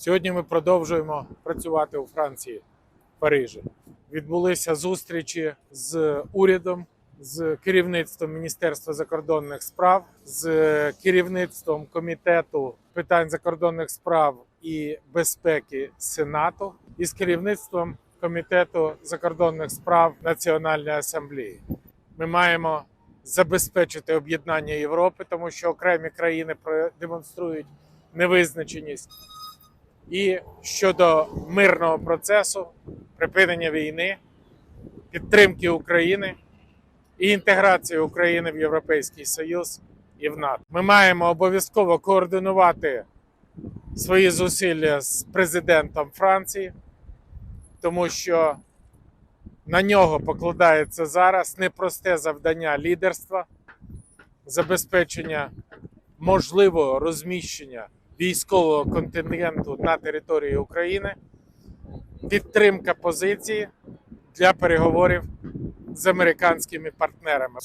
Сьогодні ми продовжуємо працювати у Франції, в Парижі. Відбулися зустрічі з урядом, з керівництвом Міністерства закордонних справ, з керівництвом комітету питань закордонних справ і безпеки Сенату і з керівництвом комітету закордонних справ Національної асамблеї. Ми маємо забезпечити об'єднання Європи, тому що окремі країни демонструють невизначеність. І щодо мирного процесу, припинення війни, підтримки України і інтеграції України в Європейський Союз і в НАТО. Ми маємо обов'язково координувати свої зусилля з президентом Франції, тому що на нього покладається зараз непросте завдання лідерства, забезпечення можливого розміщення військового контингенту на території України, підтримка позиції для переговорів з американськими партнерами.